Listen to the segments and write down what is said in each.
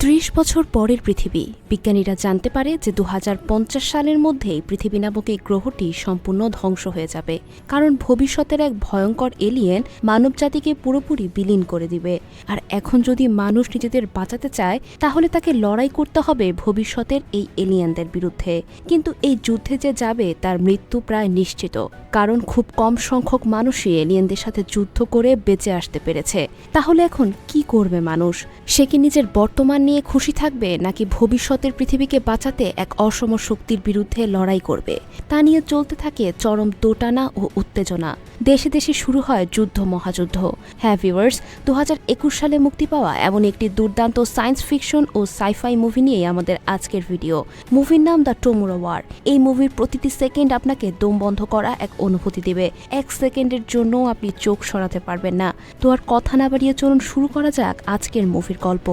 ত্রিশ বছর পরের পৃথিবী। বিজ্ঞানীরা জানতে পারে যে দু হাজার পঞ্চাশ সালের মধ্যেই পৃথিবী নামক এই গ্রহটি সম্পূর্ণ ধ্বংস হয়ে যাবে। কারণ ভবিষ্যতের এক ভয়ঙ্কর এলিয়েন মানবজাতিকে পুরোপুরি বিলীন করে দিবে। আর এখন যদি মানুষ নিজেদের বাঁচাতে চায়, তাহলে তাকে লড়াই করতে হবে ভবিষ্যতের এই এলিয়েনদের বিরুদ্ধে। কিন্তু এই যুদ্ধে যে যাবে, তার মৃত্যু প্রায় নিশ্চিত। কারণ খুব কম সংখ্যক মানুষই এলিয়েনদের সাথে যুদ্ধ করে বেঁচে আসতে পেরেছে। তাহলে এখন কি করবে মানুষ? সে কি নিজের বর্তমান নিয়ে খুশি থাকবে নাকি ভবিষ্যতের পৃথিবীকে বাঁচাতে এক অসম শক্তির বিরুদ্ধে লড়াই করবে? তা নিয়ে চলতে থাকে চরম দোটানা ও উত্তেজনা। দেশে দেশে শুরু হয় যুদ্ধ মহাযুদ্ধ। হ্যাঁ ভিউয়ার্স দু হাজার একুশ সালে মুক্তি পাওয়া এমন একটি দুর্দান্ত সায়েন্স ফিকশন ও সাইফাই মুভি নিয়ে আমাদের আজকের ভিডিও মুভির নাম দ্য টোমোরো ওয়ার এই মুভির প্রতিটি সেকেন্ড আপনাকে দম বন্ধ করা এক অনুভূতি দেবে। এক সেকেন্ডের জন্য আপনি চোখ সরাতে পারবেন না। তো আর কথা না বাড়িয়ে চলুন শুরু করা যাক আজকের মুভির গল্প।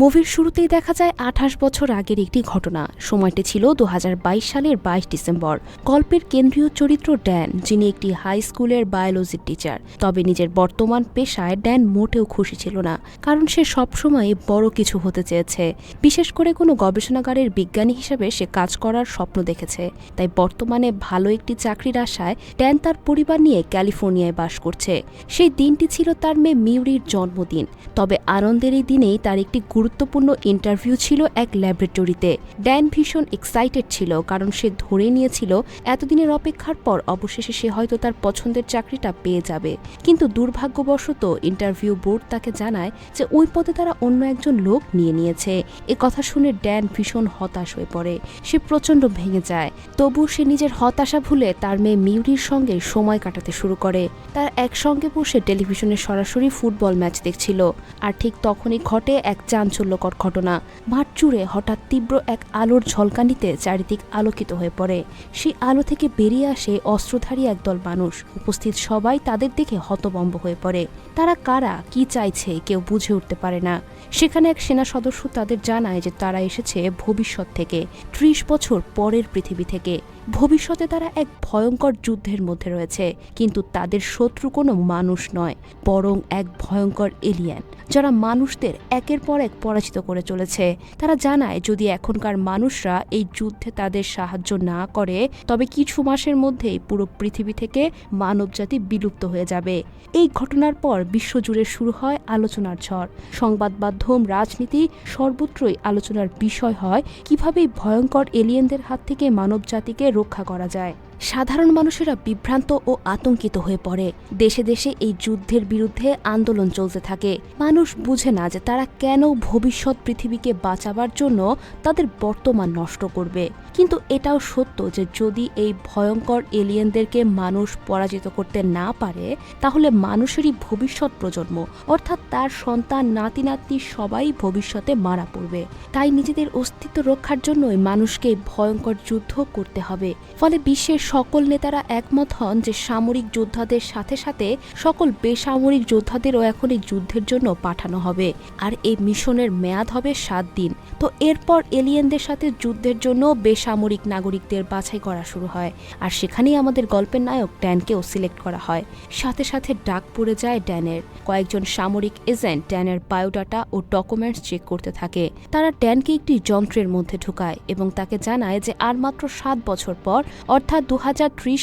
মুভির শুরুতেই দেখা যায় আঠাশ বছর আগের একটি ঘটনা। সময়টি ছিল দু হাজার বাইশ সালের বাইশ ডিসেম্বর। গল্পের কেন্দ্রীয় চরিত্র ড্যান, যিনি একটি হাই স্কুলের বায়োলজির টিচার। তবে নিজের বর্তমান পেশায় ড্যান মোটেও খুশি ছিল না, কারণ সে সবসময় বড় কিছু হতে চেয়েছে। বিশেষ করে কোনো গবেষণাগারের বিজ্ঞানী হিসেবে সে কাজ করার স্বপ্ন দেখেছে। তাই বর্তমানে ভালো একটি চাকরির আশায় ড্যান তার পরিবার নিয়ে ক্যালিফোর্নিয়ায় বাস করছে। সেই দিনটি ছিল তার মেয়ে মিউরির জন্মদিন। তবে আনন্দের এই দিনেই তার একটি গুরুত্বপূর্ণ ইন্টারভিউ ছিল এক ল্যাবরেটরিতে। ড্যান ভীষণ এক্সাইটেড ছিল কারণ সে ধরে নিয়েছিল, এতদিনের অপেক্ষার পর অবশেষে সে হয়তো তার পছন্দের চাকরিটা পেয়ে যাবে। কিন্তু দুর্ভাগ্যবশত ইন্টারভিউ বোর্ড তাকে জানায় যে ওই পদে তারা অন্য একজন লোক নিয়ে নিয়েছে। এ কথা শুনে ড্যান ভীষণ হতাশ হয়ে পড়ে। সে প্রচণ্ড ভেঙে যায়। তবু সে নিজের হতাশা ভুলে তার মেয়ে মিউরির সঙ্গে সময় কাটাতে শুরু করে। তার একসঙ্গে বসে টেলিভিশনে সরাসরি ফুটবল ম্যাচ দেখছিল। আর ঠিক তখনই ঘটে এক চাঞ্চল্যকর ঘটনা। মাঠ জুড়ে হঠাৎ তীব্র এক আলোর ঝলকানিতে চারিদিক আলোকিত হয়ে পড়ে। সেই আলো থেকে বেরিয়ে আসে অস্ত্রধারী একদল মানুষ। উপস্থিত সবাই তাদের দেখে হতবম্ব হয়ে পড়ে। তারা কারা, কি চাইছে, কেউ বুঝে উঠতে পারে না। সেখানে এক সেনা সদস্য তাদের জানায় যে তারা এসেছে ভবিষ্যৎ থেকে, ত্রিশ বছর পরের পৃথিবী থেকে। ভবিষ্যতে তারা এক ভয়ঙ্কর যুদ্ধের মধ্যে রয়েছে, কিন্তু তাদের শত্রু কোনো মানুষ নয়, বরং এক ভয়ঙ্কর এলিয়ান যারা মানুষদের একের পর এক পরাজিত করে চলেছে। তারা জানায়, যদি এখনকার মানুষরা এই যুদ্ধে তাদের সাহায্য না করে, তবে কিছু মাসের মধ্যেই পুরো পৃথিবী থেকে মানবজাতি বিলুপ্ত হয়ে যাবে। এই ঘটনার পর বিশ্বজুড়ে শুরু হয় আলোচনার ঝড়। সংবাদ মাধ্যম, রাজনীতি সর্বত্রই আলোচনার বিষয় হয়, কীভাবে ভয়ঙ্কর এলিয়েনদের হাত থেকে মানবজাতিকে রক্ষা করা যায়। সাধারণ মানুষেরা বিভ্রান্ত ও আতঙ্কিত হয়ে পড়ে। দেশে দেশে এই যুদ্ধের বিরুদ্ধে আন্দোলন চলতে থাকে। মানুষ বুঝে না যে তারা কেন ভবিষ্যৎ পৃথিবীকে বাঁচাবার জন্য তাদের বর্তমান নষ্ট করবে। কিন্তু এটাও সত্য যে যদি এই ভয়ঙ্কর এলিয়েনদেরকে মানুষ পরাজিত করতে না পারে, তাহলে মানুষেরই ভবিষ্যৎ প্রজন্ম, অর্থাৎ তার সন্তান, নাতি, নাতনি সবাই ভবিষ্যতে মারা পড়বে। তাই নিজেদের অস্তিত্ব রক্ষার জন্যই মানুষকে ভয়ঙ্কর যুদ্ধ করতে হবে। ফলে বিশ্বের সকল নেতারা একমত হন যে সামরিক যোদ্ধাদের সাথে সাথে সকল বেসামরিক যোদ্ধাদেরও এখন এই যুদ্ধের জন্য পাঠানো হবে। আর এই মিশনের মেয়াদ হবে সাত দিন। তো এরপর এলিয়েনদের সাথে যুদ্ধের জন্য বেসামরিক নাগরিকদের বাছাই করা শুরু হয়। আর সেখানেই আমাদের গল্পের নায়ক ড্যানকেও সিলেক্ট করা হয়। সাথে সাথে ডাক পড়ে যায় ড্যানের। কয়েকজন সামরিক এজেন্ট ড্যানের বায়োডাটা ও ডকুমেন্টস চেক করতে থাকে। তারা ড্যানকে একটি যন্ত্রের মধ্যে ঢুকায় এবং তাকে জানায় যে আর মাত্র সাত বছর পর, অর্থাৎ দু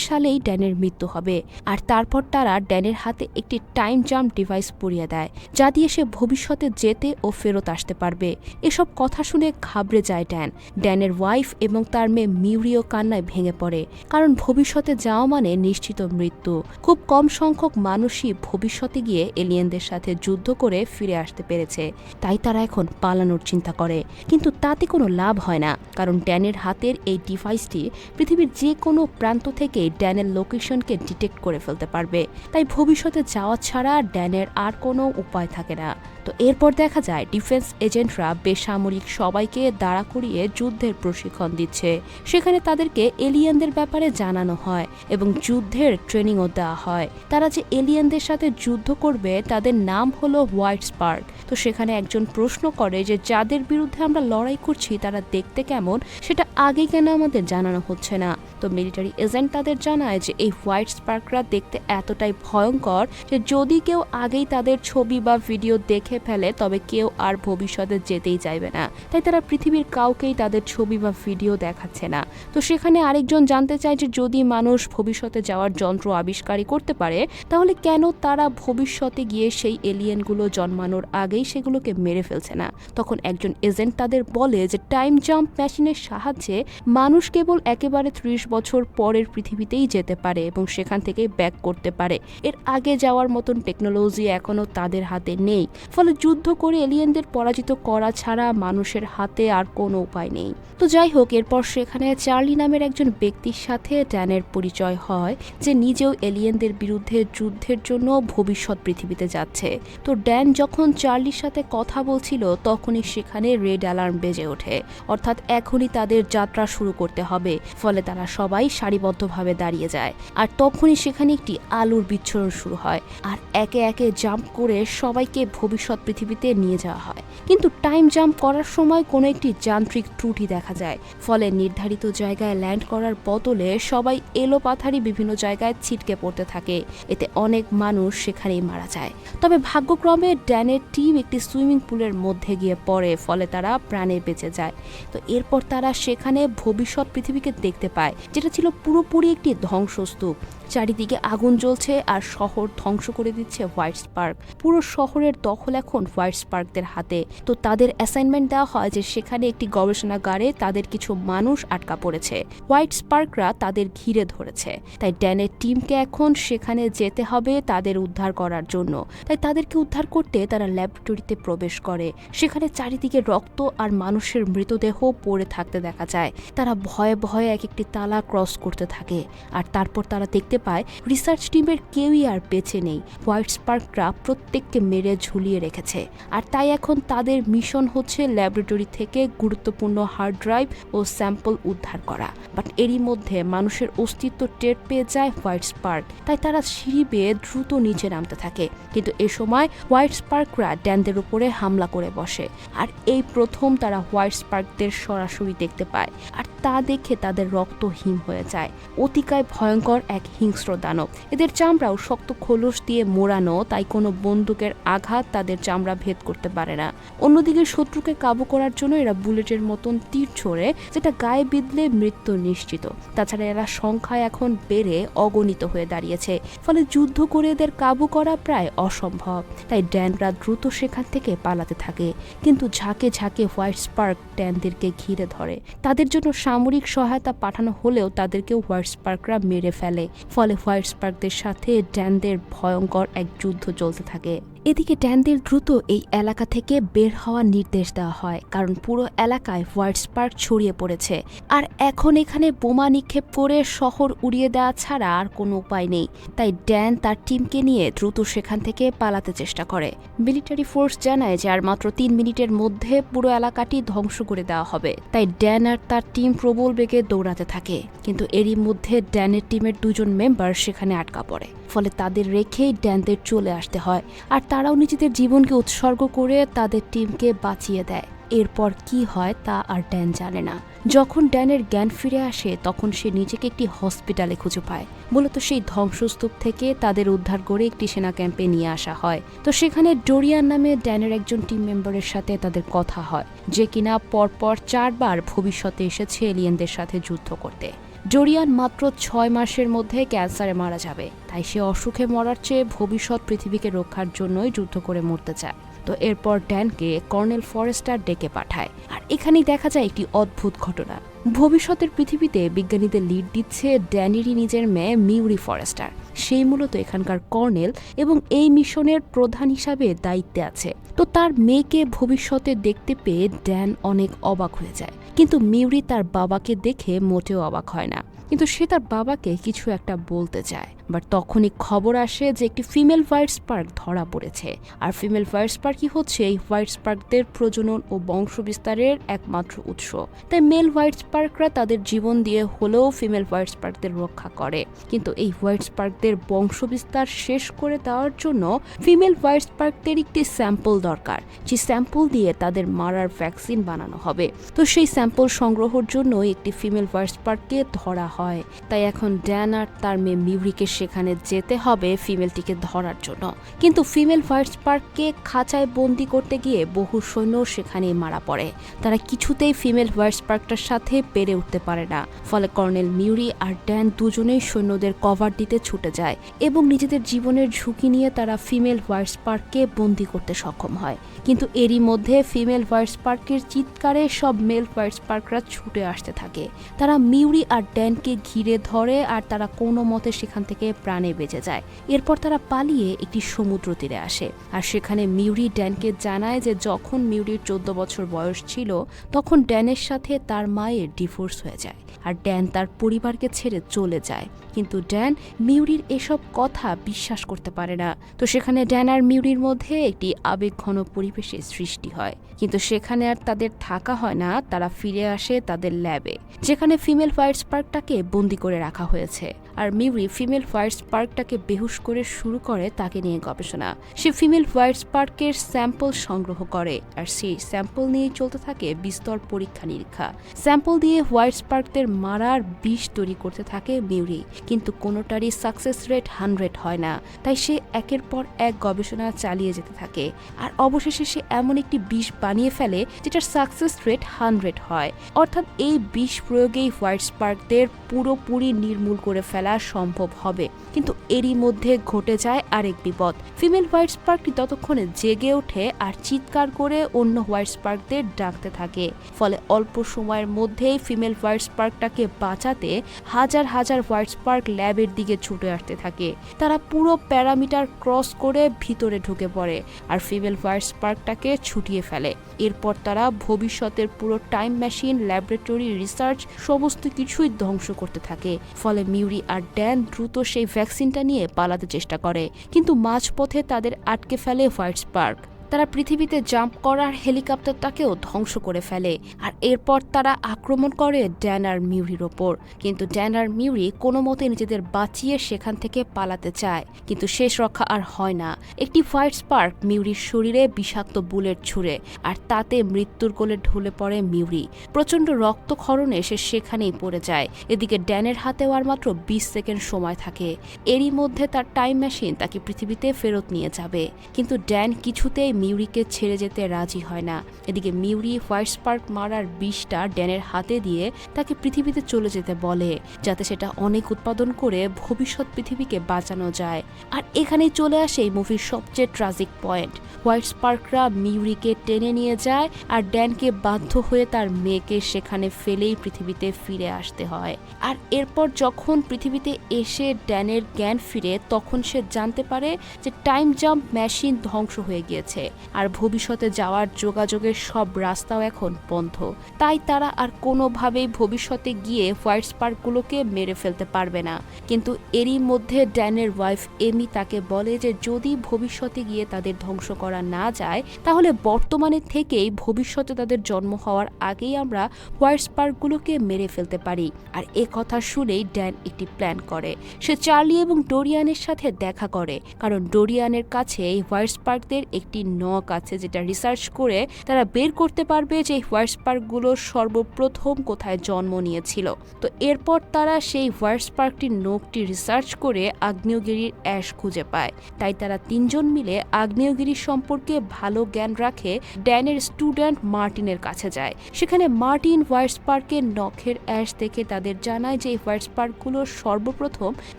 সালেই ড্যানের মৃত্যু হবে। আর তারপর তারা ড্যানের হাতে একটি টাইম জাম্প ডিভাইস পরিয়ে দেয়, যা দিয়ে সে ভবিষ্যতে যেতে ও ফেরত আসতে পারবে। এসব কথা শুনে ঘাবড়ে যায় ড্যান। ড্যানের ওয়াইফ এবং তার মেয়ে মিউরিও কান্নায় ভেঙে পড়ে, কারণ ভবিষ্যতে যাওয়া মানে নিশ্চিত মৃত্যু। খুব কম সংখ্যক মানুষই ভবিষ্যতে গিয়ে এলিয়েনদের সাথে যুদ্ধ করে ফিরে আসতে পেরেছে। তাই তারা এখন পালানোর চিন্তা করে। কিন্তু তাতে কোনো লাভ হয় না, কারণ ড্যানের হাতের এই ডিভাইসটি পৃথিবীর যে কোনো প্রান্ত থেকে ড্যানের লোকেশনকে ডিটেক্ট করে ফেলতে পারবে। তাই ভবিষ্যতে যাওয়া ছাড়া ড্যানের আর কোনো উপায় থাকে না। তো এরপর দেখা যায় ডিফেন্স এজেন্টরা বেসামরিক সবাইকে দাঁড়া করিয়ে যুদ্ধের প্রশিক্ষণ দিচ্ছে। সেখানে তাদেরকে এলিয়েনদের ব্যাপারে জানানো হয় এবং যুদ্ধের ট্রেনিংও দেওয়া হয়। তারা যে এলিয়েনদের সাথে যুদ্ধ করবে, তাদের নাম হলো হোয়াইট স্পার্ক। তো সেখানে একজন প্রশ্ন করে যে, যাদের বিরুদ্ধে আমরা লড়াই করছি, তারা দেখতে কেমন? সেটা আগে কেন আমাদের জানানো হচ্ছে না? তো মিলিটারি এজেন্ট তাদের জানায় যে, এই হোয়াইট স্পার্করা দেখতে এতটাই ভয়ঙ্কর যে, যদি কেউ আগেই তাদের ছবি বা ভিডিও দেখে ফেলে, তবে কেউ আর ভবিষ্যতে যেতেই চাইবে না। তাই তারা পৃথিবীর কাউকেই তাদের ছবি বা ভিডিও দেখাচ্ছে না। তো সেখানে আরেকজন জানতে চায় যে যদি মানুষ ভবিষ্যতে যাওয়ার যন্ত্র আবিষ্কারই করতে পারে, তাহলে কেন তারা ভবিষ্যতে গিয়ে সেই এলিয়েনগুলো জন্মানোর আগেই সেগুলোকে মেরে ফেলছে না? তখন একজন এজেন্ট তাদের বলে যে, টাইম জাম্প মেশিনের সাহায্যে মানুষ কেবল একেবারে ত্রিশ বছর পরের পৃথিবীতেই যেতে পারে এবং সেখান থেকে ব্যাক করতে পারে। এর আগে যাওয়ার মতন টেকনোলজি এখনও তাদের হাতে নেই। ফলে যুদ্ধ করে এলিয়েনদের পরাজিত করা ছাড়া মানুষের হাতে আর কোনো উপায় নেই। তো যাই হোক, এরপর সেখানে চার্লি নামের একজন ব্যক্তির সাথে ড্যানের পরিচয় হয়, যে নিজেও এলিয়েনদের বিরুদ্ধে যুদ্ধের জন্য ভবিষ্যৎ পৃথিবীতে যাচ্ছে। তো ড্যান যখন চার্লির সাথে কথা বলছিল, তখনই সেখানে রেড অ্যালার্ম বেজে ওঠে। অর্থাৎ এখনই তাদের যাত্রা শুরু করতে হবে, ফলে তারা সবাই সারিবদ্ধভাবে দাঁড়িয়ে যায়। আর তখনই সেখানে একটি আলুর বিচ্ছরণ শুরু হয়, আর একে একে জাম্প করে সবাইকে ভবিষ্যৎ পৃথিবীতে নিয়ে যাওয়া হয়। কিন্তু টাইম জাম্প করার সময় কোনো একটি যান্ত্রিক ত্রুটি দেখা যায়। ফলে নির্ধারিত জায়গায় ল্যান্ড করার বদলে সবাই এলো পাথারি বিভিন্ন জায়গায় ছিটকে পড়তে থাকে। এতে অনেক মানুষ সেখানেই মারা যায়। তবে ভাগ্যক্রমে ড্যানের টিম একটি সুইমিং পুলের মধ্যে গিয়ে পড়ে, ফলে তারা প্রাণে বেঁচে যায়। তো এরপর তারা সেখানে ভবিষ্যৎ পৃথিবীকে দেখতে পায়, যেটা ছিল পুরোপুরি একটি ধ্বংসস্তূপ। চারিদিকে আগুন জ্বলছে আর শহর ধ্বংস করে দিচ্ছে হোয়াইট স্পার্ক। পুরো শহরের দখল এখন হোয়াইট স্পার্কদের হাতে। তো তাদের অ্যাসাইনমেন্ট দেওয়া হয় যে সেখানে একটি গবেষণাগারে তাদের কিছু মানুষ আটকা পড়েছে। হোয়াইট স্পার্করা তাদের ঘিরে ধরেছে। তাই ড্যানের টিমকে এখন সেখানে যেতে হবে তাদের উদ্ধার করার জন্য। তাই তাদেরকে উদ্ধার করতে তারা ল্যাবরেটরিতে প্রবেশ করে। সেখানে চারিদিকে রক্ত আর মানুষের মৃতদেহ পড়ে থাকতে দেখা যায়। তারা ভয়ে ভয়ে এক একটি তালা ক্রস করতে থাকে। আর তারপর তারা দেখতে পায় রিসার্চ টিমের কেউই আর বেঁচে নেই। হোয়াইট স্পার্করা প্রত্যেককে মেরে ঝুলিয়ে রেখেছে। আর তাই এখন তাদের মিশন হচ্ছে ল্যাবরেটরি থেকে গুরুত্বপূর্ণ হার্ড ড্রাইভ ও স্যাম্পল উদ্ধার করা। বাট এরই মধ্যে মানুষের অস্তিত্ব টের পেয়ে যায় হোয়াইট স্পার্ক। তাই তারা সিঁড়ি বেয়ে দ্রুত নিচে নামতে থাকে। কিন্তু এ সময় হোয়াইট স্পার্করা ড্যানদের উপরে হামলা করে বসে। আর এই প্রথম তারা হোয়াইট স্পার্কদের সরাসরি দেখতে পায়। আর তা দেখে তাদের রক্ত হিম হয়ে যায়। অতিকায় ভয়ঙ্কর এক হিংস্র দানব। এদের চামড়াও শক্ত খোলস দিয়ে মোড়ানো, তাই কোনো বন্দুকের আঘাত তাদের চামড়া ভেদ করতে পারে না। অন্যদিকে শত্রুকে কাবু করার জন্য এরা বুলেটের মতন তীর ছোড়ে, যেটা গায়ে বিঁধলে মৃত্যু নিশ্চিত। তাছাড়া এরা সংখ্যায় এখন বেড়ে অগণিত হয়ে দাঁড়িয়েছে, ফলে যুদ্ধ করে এদের কাবু করা প্রায় অসম্ভব। তাই ড্যানরা দ্রুত সেখান থেকে পালাতে থাকে। কিন্তু ঝাঁকে ঝাঁকে হোয়াইট স্পার্ক ড্যানদেরকে ঘিরে ধরে। তাদের জন্য সামরিক সহায়তা পাঠানো হলেও তাদেরকেও হোয়াইট স্পার্করা মেরে ফেলে। ফলে হোয়াইট স্পার্কদের সাথে ড্যানদের ভয়ঙ্কর এক যুদ্ধ চলতে থাকে। এদিকে ড্যানদের দ্রুত এই এলাকা থেকে বের হওয়ার নির্দেশ দেওয়া হয়, কারণ পুরো এলাকায় হোয়াইট স্পার্ক ছড়িয়ে পড়েছে। আর এখন এখানে বোমা নিক্ষেপ করে শহর উড়িয়ে দেওয়া ছাড়া আর কোনো উপায় নেই। তাই ড্যান তার টিমকে নিয়ে দ্রুত সেখান থেকে পালাতে চেষ্টা করে। মিলিটারি ফোর্স জানায় যে আর মাত্র তিন মিনিটের মধ্যে পুরো এলাকাটি ধ্বংস করে দেওয়া হবে। তাই ড্যান আর তার টিম প্রবল বেগে দৌড়াতে থাকে। কিন্তু এরই মধ্যে ড্যানের টিমের দুজন মেম্বার সেখানে আটকা পড়ে। ফলে তাদের রেখেই ড্যানদের চলে আসতে হয়। আর তারাও নিজেদের জীবনকে উৎসর্গ করে তাদের টিমকে বাঁচিয়ে দেয়। এরপর কি হয় তা আর ড্যান জানে না। যখন ড্যানের জ্ঞান ফিরে আসে, তখন সে নিজেকে একটি হসপিটালে খুঁজে পায়। মূলত সেই ধ্বংসস্তূপ থেকে তাদের উদ্ধার করে একটি সেনা ক্যাম্পে নিয়ে আসা হয়। তো সেখানে ডোরিয়ান নামে ড্যানের একজন টিম মেম্বারের সাথে তাদের কথা হয়, যে কিনা পরপর চারবার ভবিষ্যতে এসেছে এলিয়েনদের সাথে যুদ্ধ করতে। জোরিয়ান মাত্র ছয় মাসের মধ্যে ক্যান্সারে মারা যাবে। তাই সে অসুখে মরার চেয়ে ভবিষ্যৎ পৃথিবীকে রক্ষার জন্যই যুদ্ধ করে মরতে চায়। তো এরপর ড্যানকে কর্নেল ফরেস্টার ডেকে পাঠায়। আর এখানেই দেখা যায় একটি অদ্ভুত ঘটনা। ভবিষ্যতের পৃথিবীতে বিজ্ঞানীদের লিড দিচ্ছে ড্যানিরই নিজের মেয়ে মিউরি ফরেস্টার। সেই মূলত এখানকার কর্নেল এবং এই মিশনের প্রধান হিসাবে দায়িত্বে আছে। তো তার মেয়েকে ভবিষ্যতে দেখতে পেয়ে ড্যান অনেক অবাক হয়ে যায়। কিন্তু মিউরি তার বাবাকে দেখে মোটেও অবাক হয় না। কিন্তু সে তার বাবাকে কিছু একটা বলতে চায়। বাট তখনই খবর আসে যে একটি ফিমেল হোয়াইট স্পার্ক ধরা পড়েছে। আর ফিমেল হোয়াইট স্পার্কই হচ্ছে? এই হোয়াইট স্পার্কদের প্রজনন ও বংশ বিস্তারের একমাত্র উৎস। তাই মেল হোয়াইট স্পার্করা তাদের জীবন দিয়ে হলেও ফিমেল হোয়াইট স্পার্কদের রক্ষা করে। কিন্তু এই হোয়াইট স্পার্কদের বংশ বিস্তার শেষ করে দেওয়ার জন্য ফিমেল হোয়াইট স্পার্কদের একটি স্যাম্পল দরকার, যে স্যাম্পল দিয়ে তাদের মারার ভ্যাকসিন বানানো হবে। তো সেই স্যাম্পল সংগ্রহের জন্য একটি ফিমেল হোয়াইট স্পার্ককে ধরা হয়। তাই এখন ড্যান আর তার মেয়ে মিউরিকে সেখানে যেতে হবে ফিমেলটিকে ধরার জন্য। কিন্তু ফিমেল হোয়াইট স্পার্ককে খাঁচায় বন্দি করতে গিয়ে বহু সৈন্য সেখানেই মারা পড়ে। তারা কিছুতেই ফিমেল হোয়াইট স্পার্কটার সাথে পেরে উঠতে পারে না। ফলে কর্নেল মিউরি আর ড্যান দুজনেই সৈন্যদের কভার দিতে ছুটে যায় এবং নিজেদের জীবনের ঝুঁকি নিয়ে তারা ফিমেল হোয়াইট স্পার্ককে বন্দি করতে সক্ষম হয়। কিন্তু এরই মধ্যে ফিমেল হোয়াইট পার্কের চিৎকারে সব মেল হোয়াইট স্পার্করা ছুটে আসতে থাকে। তারা মিউরি আর ড্যানকে ঘিরে ধরে আর তারা কোনো মতে সেখান থেকে প্রাণে বেঁচে যায়। এরপর তারা পালিয়ে একটি সমুদ্র তীরে আসে। আর সেখানে মিউরি ড্যানকে জানায় যে যখন মিউরির চোদ্দ বছর বয়স ছিল, তখন ড্যানের সাথে তার মায়ের ডিভোর্স হয়ে যায়। আর ড্যান তার পরিবারকে ছেড়ে চলে যায়। কিন্তু ড্যান মিউরির এসব কথা বিশ্বাস করতে পারে না। তো সেখানে ড্যান আর মিউরির মধ্যে একটি আবেগঘন পরিবেশের সৃষ্টি হয়। কিন্তু সেখানে আর তাদের থাকা হয় না। তারা ফিরে আসে তাদের ল্যাবে, যেখানে ফিমেল হোয়াইট স্পার্কটাকে বন্দি করে রাখা হয়েছে। আর মিউরি ফিমেল হোয়াইট স্পার্কটাকে বেহুশ করে শুরু করে তাকে নিয়ে গবেষণা। সে ফিমেল হোয়াইট স্পার্কের স্যাম্পল সংগ্রহ করে আর সেই স্যাম্পল নিয়ে চলতে থাকে বিস্তর পরীক্ষা নিরীক্ষা স্যাম্পল দিয়ে হোয়াইট স্পার্কদের মারার বিষ তৈরি করতে থাকে মিউরি, কিন্তু কোনোটারই সাকসেস রেট হান্ড্রেড হয় না। তাই সে একের পর এক গবেষণা চালিয়ে যেতে থাকে। আর অবশেষে সে এমন একটি বিষ বানিয়ে ফেলে যেটার সাকসেস রেট হান্ড্রেড হয়। অর্থাৎ এই বিষ প্রয়োগেই হোয়াইট স্পার্কদের পুরোপুরি নির্মূল করে ফেলা সম্ভব হবে। কিন্তু এরই মধ্যে ঘটে যায় আরেক বিপদ। ফিমেল হোয়াইট স্পার্কটি ততক্ষণে জেগে ওঠে আর চিৎকার করে অন্য হোয়াইট স্পার্কদের ডাকতে থাকে। ফলে অল্প সময়ের মধ্যেই ফিমেল হোয়াইট স্পার্কটাকে বাঁচাতে হাজার হাজার হোয়াইট স্পার্ক ল্যাবের দিকে ছুটে আসতে থাকে। তারা পুরো প্যারামিটার ক্রস করে ভিতরে ঢুকে পড়ে আর ফিমেল হোয়াইট স্পার্কটাকে ছুটিয়ে ফেলে। এরপর তারা ভবিষ্যতের পুরো টাইম মেশিন, ল্যাবরেটরি, রিসার্চ সমস্ত কিছুই ধ্বংস করতে থাকে। ফলে মিউরি আর ড্যান দ্রুত সেই ভ্যাকসিনটা নিয়ে পালাতে চেষ্টা করে কিন্তু মাঝপথে তাদের আটকে ফেলে হোয়াইট স্পার্ক তারা পৃথিবীতে জাম্প করার হেলিকপ্টারটাকেও ধ্বংস করে ফেলে। আর এরপর তারা আক্রমণ করে ড্যানার মিউরির ওপর। কিন্তু ড্যানার মিউরি কোনো মতে নিজেদের বাঁচিয়ে সেখান থেকে পালাতে চায়। কিন্তু শেষ রক্ষা আর হয় না। একটি হোয়াইট স্পার্ক মিউরির শরীরে বিষাক্ত বুলেট ছুঁড়ে, আর তাতে মৃত্যুর কোলে ঢলে পড়ে মিউরি। প্রচণ্ড রক্তক্ষরণে সে সেখানেই পড়ে যায়। এদিকে ড্যানের হাতেও আর মাত্র বিশ সেকেন্ড সময় থাকে। এরই মধ্যে তার টাইম মেশিন তাকে পৃথিবীতে ফেরত নিয়ে যাবে। কিন্তু ড্যান কিছুতেই মিউরিকে ছেড়ে যেতে রাজি হয় না। এদিকে মিউরি হোয়াইট স্পার্ক মারার বিষটা ড্যানের হাতে দিয়ে তাকে পৃথিবীতে চলে যেতে বলে, যাতে সেটা অনেক উৎপাদন করে ভবিষ্যৎ পৃথিবীকে বাঁচানো যায়। আর এখানেই চলে আসে এই মুভির সবচেয়ে ট্রাজিক পয়েন্ট হোয়াইট স্পার্করা মিউরিকে টেনে নিয়ে যায় আর ড্যানকে বাধ্য হয়ে তার মেয়েকে সেখানে ফেলেই পৃথিবীতে ফিরে আসতে হয়। আর এরপর যখন পৃথিবীতে এসে ড্যানের জ্ঞান ফিরে, তখন সে জানতে পারে যে টাইম জাম্প মেশিন ধ্বংস হয়ে গিয়েছে। আর ভবিষ্যতে যাওয়ার যোগাযোগের সব রাস্তাও এখন বন্ধ। তাই তারা আর কোনোভাবেই ভবিষ্যতে গিয়ে হোয়াইট স্পার্কগুলোকে মেরে ফেলতে পারবে না। কিন্তু এরই মধ্যে ড্যানের ওয়াইফ এমি তাকে বলে যে যদি ভবিষ্যতে গিয়ে তাদের ধ্বংস করা না যায়, তাহলে বর্তমানে থেকেই ভবিষ্যতে তাদের জন্ম হওয়ার আগেই আমরা হোয়াইট স্পার্কগুলোকে মেরে ফেলতে পারি। আর এ কথা শুনেই ড্যান একটি প্ল্যান করে। সে চার্লি এবং ডোরিয়ানের সাথে দেখা করে। কারণ ডোরিয়ানের কাছে এই হোয়াইট স্পার্কদের একটি নখ আছে যেটা রিসার্চ করে তারা বের করতে পারবে যে এই হোয়াইট স্পার্কগুলো সর্বপ্রথম কোথায় জন্ম নিয়েছিল। তো এরপর তারা সেই হোয়াইট স্পার্কটির নখটি রিসার্চ করে আগ্নেয়গিরির অ্যাশ খুঁজে পায়। তাই তারা তিনজন মিলে আগ্নেয়গিরি সম্পর্কে ভালো জ্ঞান রাখে ড্যানের স্টুডেন্ট মার্টিনের কাছে যায়। সেখানে মার্টিন হোয়াইট স্পার্কের নখের অ্যাশ দেখে তাদের জানায় যে এই হোয়াইট স্পার্কগুলো সর্বপ্রথম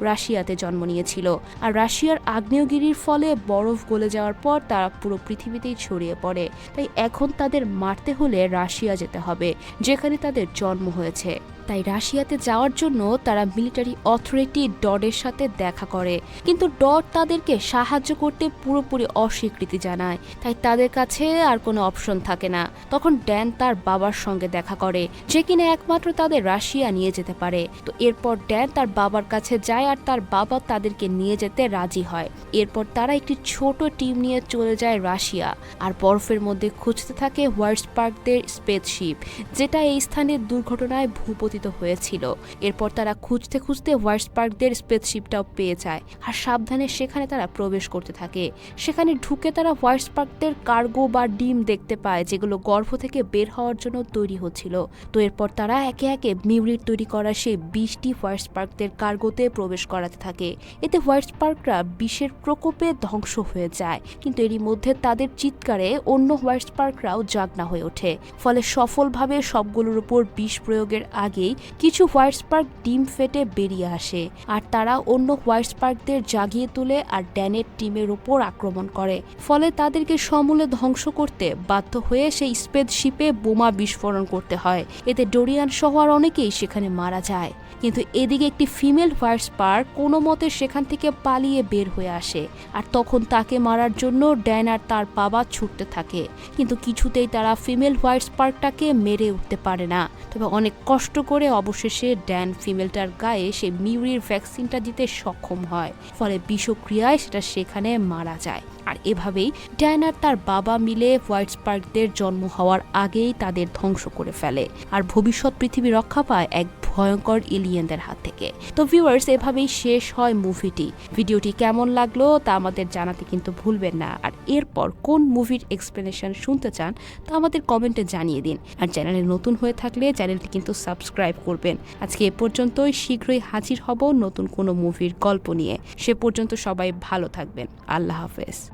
রাশিয়াতে জন্ম নিয়েছিল। আর রাশিয়ার আগ্নেয়গিরির ফলে বরফ গলে যাওয়ার পর তারা পুরো পৃথিবীতেই ছড়িয়ে পড়ে। তাই এখন তাদের মারতে হলে রাশিয়া যেতে হবে, যেখানে তাদের জন্ম হয়েছে। তাই রাশিয়াতে যাওয়ার জন্য তারা মিলিটারি অথরিটি ডডের সাথে দেখা করে। কিন্তু ডট তাদেরকে সাহায্য করতে পুরোপুরি অস্বীকৃতি জানায়। তাই তাদের কাছে আর কোনো অপশন থাকে না। তখন ড্যান তার বাবার সঙ্গে দেখা করে, যে কিনা একমাত্র তাদের রাশিয়া নিয়ে যেতে পারে। তো এরপর ড্যান তার বাবার কাছে যায় আর তার বাবা তাদেরকে নিয়ে যেতে রাজি হয়। এরপর তারা একটি ছোট টিম নিয়ে চলে যায় রাশিয়া। আর বরফের মধ্যে খুঁজতে থাকে হোয়াইটসপার্কদের স্পেসশিপ, যেটা এই স্থানের দুর্ঘটনায় ভূপতিত হয়েছিল। এরপর তারা খুঁজতে খুঁজতে হোয়াইটসপার্কদের স্পেসশিপটাও পেয়ে যায় আর সাবধানে সেখানে তারা প্রবেশ করতে থাকে। সেখানে ঢুকে তারা হোয়াইটসপার্কদের কার্গো বা ডিম দেখতে পায়, যেগুলো গর্ভ থেকে বের হওয়ার জন্য তৈরি হচ্ছিল। তো এরপর তারা একে একে মিউরির তৈরি করা সেই বিশটি হোয়াইটসপার্কদের কার্গোতে প্রবেশ করাতে থাকে। এতে হোয়াইটসপার্করা বিষের প্রকোপে ধ্বংস হয়ে যায়, কিন্তু এরই মধ্যে তাদের চিৎকারে অন্য হোয়াইটসপার্করাও জাগনা হয়ে ওঠে। ফলে সফলভাবে সবগুলোর উপর বিষ প্রয়োগের আগেই কিছু হোয়াইটসপার্ক ডিম ফেটে বেরিয়ে আসে, আর তারা অন্য হোয়াইটসপার্কদের জাগিয়ে তুলে আর ড্যানের টিমের উপর আক্রমণ করে। ফলে তাদেরকে সমূলে ধ্বংস করতে বাধ্য হয়ে সেই স্পেসশিপে বোমা বিস্ফোরণ করতে হয়। এতে ডোরিয়ান সহ আর অনেকেই সেখানে মারা যায়। কিন্তু এদিকে একটি ফিমেল হোয়াইট স্পার্ক কোনো মতে সেখান থেকে পালিয়ে বের হয়ে আসে, আর তখন তাকে মারার জন্য ড্যান আর তার বাবা ছুটতে থাকে। কিন্তু কিছুতেই তারা ফিমেল হোয়াইট স্পার্কটাকে মেরে উঠতে পারে না। তবে অনেক কষ্ট করে অবশেষে ড্যান ফিমেলটার গায়ে সে মিউরির ভ্যাকসিনটা দিতে সক্ষম হয়। ফলে বিষক্রিয়ায় সেটা সেখানে মারা যায়। আর এভাবেই ড্যান আর তার বাবা মিলে হোয়াইট স্পার্কদের জন্ম হওয়ার আগেই তাদের ধ্বংস করে ফেলে। আর ভবিষ্যৎ পৃথিবী রক্ষা পায় এক ভয়ঙ্কর এলিয়েনদের হাত থেকে। তো ভিউয়ার্স এভাবেই শেষ হয় মুভিটি ভিডিওটি কেমন লাগল তা আমাদের জানাতে কিন্তু ভুলবেন না। আর এরপর কোন মুভির এক্সপ্লেনেশন শুনতে চান তা আমাদের কমেন্টে জানিয়ে দিন। আর চ্যানেলে নতুন হয়ে থাকলে চ্যানেলটি কিন্তু সাবস্ক্রাইব করবেন। আজকে এ পর্যন্তই, শীঘ্রই হাজির হব নতুন কোনো মুভির গল্প নিয়ে। সে পর্যন্ত সবাই ভালো থাকবেন। আল্লাহ হাফেজ।